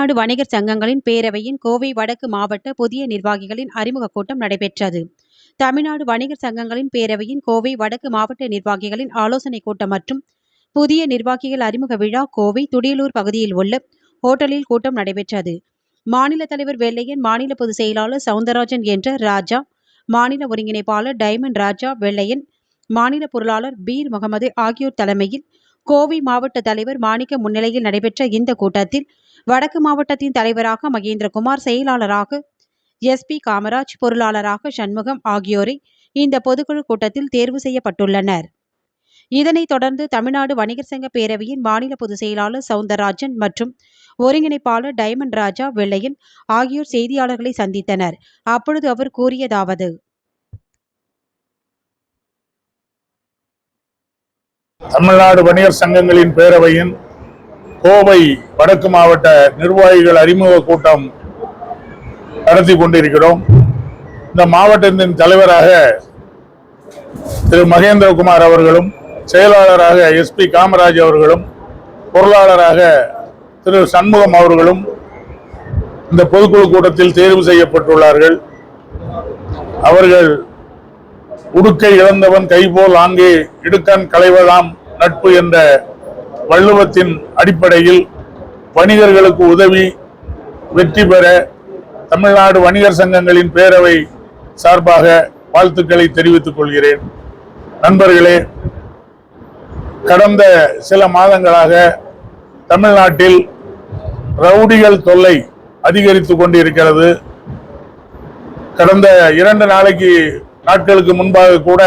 தமிழ்நாடு வணிகர் சங்கங்களின் பேரவையின் கோவை வடக்கு மாவட்ட புதிய நிர்வாகிகளின் அறிமுக கூட்டம் நடைபெற்றது. தமிழ்நாடு வணிகர் சங்கங்களின் பேரவையின் கோவை வடக்கு மாவட்ட நிர்வாகிகளின் ஆலோசனைக் கூட்டம் மற்றும் புதிய நிர்வாகிகள் அறிமுக விழா கோவை துடியலூர் பகுதியில் உள்ள ஹோட்டலில் கூட்டம் நடைபெற்றது. மாநில தலைவர் வெள்ளையன் மாநில பொதுச் செயலாளர் சவுந்தரராஜன் என்ற ராஜா மாநில ஒருங்கிணைப்பாளர் டைமண்ட் ராஜா வெள்ளையன் மாநில பொருளாளர் பீர் முகமது ஆகியோர் தலைமையில் கோவை மாவட்ட தலைவர் மாணிக்க முன்னிலையில் நடைபெற்ற இந்த கூட்டத்தில் வடக்கு மாவட்டத்தின் தலைவராக மகேந்திரகுமார் செயலாளராக எஸ்பி காமராஜ் பொருளாளராக சண்முகம் ஆகியோரை இந்த பொதுக்குழு கூட்டத்தில் தேர்வு செய்யப்பட்டுள்ளனர். இதனைத் தொடர்ந்து தமிழ்நாடு வணிகர் சங்க பேரவையின் மாநில பொதுச் செயலாளர் சவுந்தரராஜன் மற்றும் ஒருங்கிணைப்பாளர் டைமண்ட் ராஜா வெள்ளையன் ஆகியோர் செய்தியாளர்களை சந்தித்தனர். அப்பொழுது அவர் கூறியதாவது தமிழ்நாடு வணிகர் சங்கங்களின் பேரவையின் கோவை வடக்கு மாவட்ட நிர்வாகிகள் அறிமுக கூட்டம் நடத்தி கொண்டிருக்கிறோம். இந்த மாவட்டத்தின் தலைவராக திரு மகேந்திரகுமார் அவர்களும் செயலாளராக எஸ்பி காமராஜ் அவர்களும் பொருளாளராக திரு சண்முகம் அவர்களும் இந்த பொதுக்குழு கூட்டத்தில் தேர்வு செய்யப்பட்டுள்ளார்கள். அவர்கள் உடுக்கை இழந்தவன் கைபோல் ஆங்கே இடுக்கன் களைவதாம் நட்பு என்ற வள்ளுவத்தின் அடிப்படையில் வணிகர்களுக்கு உதவி வெற்றி பெற தமிழ்நாடு வணிகர் சங்கங்களின் பேரவை சார்பாக வாழ்த்துக்களை தெரிவித்துக் கொள்கிறேன். நண்பர்களே கடந்த சில மாதங்களாக தமிழ்நாட்டில் ரவுடிகள் தொல்லை அதிகரித்து கொண்டிருக்கிறது. கடந்த இரண்டு நாளைக்கு நாட்களுக்கு முன்பாக கூட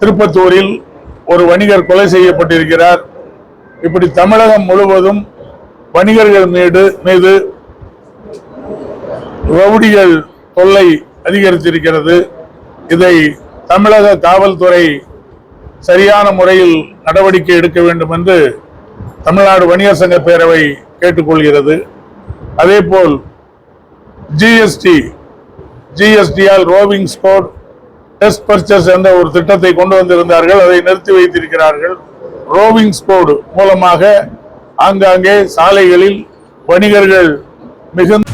திருப்பத்தூரில் ஒரு வணிகர் கொலை செய்யப்பட்டிருக்கிறார். இப்படி தமிழகம் முழுவதும் வணிகர்கள் மீது மீது ரவுடிகள் தொல்லை அதிகரித்திருக்கிறது. இதை தமிழக காவல்துறை சரியான முறையில் நடவடிக்கை எடுக்க வேண்டும் என்று தமிழ்நாடு வணிகர் சங்க பேரவை கேட்டுக்கொள்கிறது. அதேபோல் ஜிஎஸ்டி ஜிஎஸ்டியால் ரோவிங் ஸ்போர்ட் டெஸ்ட் பர்ச்சஸ் என்ற ஒரு திட்டத்தை கொண்டு வந்திருந்தார்கள். அதை நிறுத்தி வைத்திருக்கிறார்கள். ரோவிங் ஸ்போர்டு மூலமாக ஆங்காங்கே சாலைகளில் வணிகர்கள் மிகுந்த